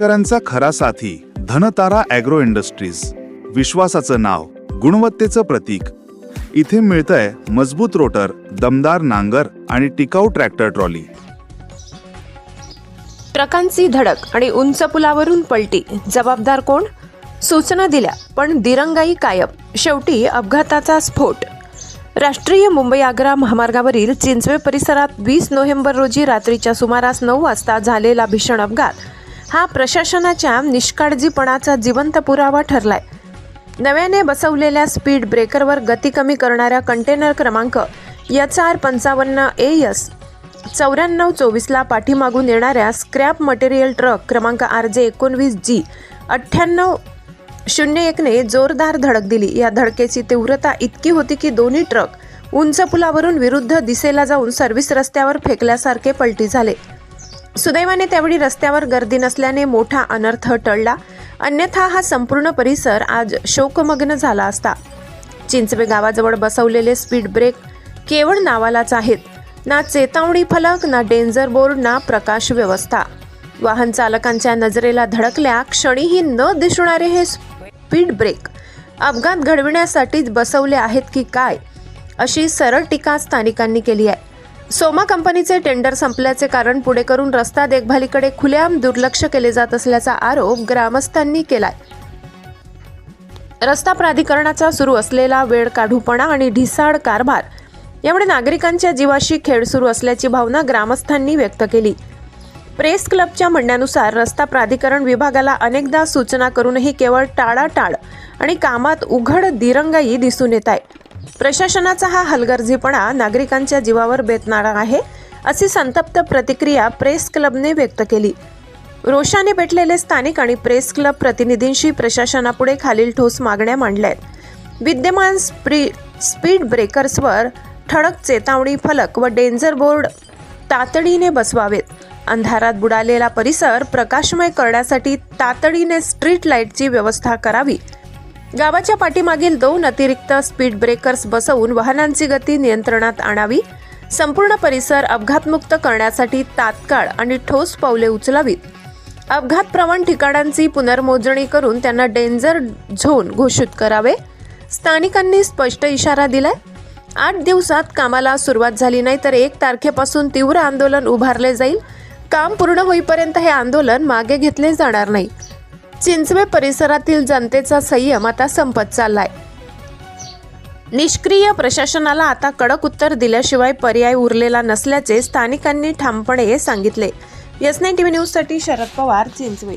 शेतकऱ्यांचा खरा साथी धनतारा ॲग्रो इंडस्ट्रीज. विश्वासाचं नाव गुणवत्तेचं प्रतीक. इथे मिळतंय मजबूत रोटर दमदार नांगर आणि टिकाऊ ट्रॅक्टर ट्रॉली. ट्रकांची धडक आणि उंच पुलावरून पलटी. जबाबदार कोण? सूचना दिल्या पण दिरंगाई कायम. शेवटी अपघाताचा स्फोट. राष्ट्रीय मुंबई आग्रा महामार्गावरील चिंचवे परिसरात वीस नोव्हेंबर रोजी रात्रीच्या सुमारास नऊ वाजता झालेला भीषण अपघात. हा प्रशासनाच्या निष्काळजीपणाचा जिवंत पुरावा ठरलाय. नव्याने बसवलेल्या स्पीड ब्रेकरवर गती कमी करणाऱ्या कंटेनर क्रमांक एच आर पंचावन्न ए एस चौऱ्याण्णव चोवीसला पाठीमागून येणाऱ्या स्क्रॅप मटेरियल ट्रक क्रमांक आर जे एकोणवीस जी अठ्ठ्याण्णव शून्य एकने जोरदार धडक दिली. या धडकेची तीव्रता इतकी होती की दोन्ही ट्रक उंच पुलावरून विरुद्ध दिशेला जाऊन सर्व्हिस रस्त्यावर फेकल्यासारखे पलटी झाले. सुदैवाने त्यावेळी रस्त्यावर गर्दी नसल्याने मोठा अनर्थ टळला. अन्यथा हा संपूर्ण परिसर आज शोकमग्न झाला असता. चिंचवे गावाजवळ बसवलेले स्पीड ब्रेक केवळ नावालाच आहेत. ना चेतावणी फलक ना डेंजर बोर्ड ना प्रकाश व्यवस्था. वाहन चालकांच्या नजरेला धडकल्या क्षणीही न दिसणारे हे स्पीड ब्रेक अपघात घडविण्यासाठीच बसवले आहेत की काय अशी सरळ टीका स्थानिकांनी केली आहे. सोमा कंपनीचे टेंडर संपल्याचे कारण पुढे करून रस्ता देखभालीकडे खुलेआम दुर्लक्ष केले जात असल्याचा आरोप ग्रामस्थांनी केलाय. रस्ता प्राधिकरणाचा सुरू असलेला वेळ काढूपणा आणि ढिसाळ कारभार यामुळे नागरिकांच्या जीवाशी खेळ सुरू असल्याची भावना ग्रामस्थांनी व्यक्त केली. प्रेस क्लबच्या म्हणण्यानुसार रस्ता प्राधिकरण विभागाला अनेकदा सूचना करूनही केवळ टाळाटाळ आणि कामात उघड दिरंगाई दिसून येत आहे. प्रशासनाचा हा हलगर्जीपणा नागरिकांच्या जीवावर बेतणारा आहे अशी संतप्त प्रतिक्रिया प्रेस क्लबने व्यक्त केली. रोषाने पेटलेले स्थानिक आणि प्रेस क्लब प्रतिनिधींशी प्रशासनापुढे खालील ठोस मागण्या मांडल्या आहेत विद्यमान स्प्री स्पीड ब्रेकर्सवर ठळक चेतावणी फलक व डेंजर बोर्ड तातडीने बसवावेत. अंधारात बुडालेला परिसर प्रकाशमय करण्यासाठी तातडीने स्ट्रीट लाईटची व्यवस्था करावी गावाच्या पाठीमागील दोन अतिरिक्त स्पीड ब्रेकर्स बसवून वाहनांची गती नियंत्रणात आणावी संपूर्ण परिसर अपघातमुक्त करण्यासाठी तात्काळ आणि ठोस पावले उचलावीत. अपघात प्रवण ठिकाणांची पुनर्मोजणी करून त्यांना डेंजर झोन घोषित करावे स्थानिकांनी स्पष्ट इशारा दिलाय. आठ दिवसात कामाला सुरुवात झाली नाही तर एक तारखेपासून तीव्र आंदोलन उभारले जाईल. काम पूर्ण होईपर्यंत हे आंदोलन मागे घेतले जाणार नाही. चिंचवे परिसरातील जनतेचा संयम आता संपत चाललाय. निष्क्रिय प्रशासनाला आता कडक उत्तर दिल्याशिवाय पर्याय उरलेला नसल्याचे स्थानिकांनी ठामपणे सांगितले. यसने टीव्ही न्यूजसाठी शरद पवार चिंचवे.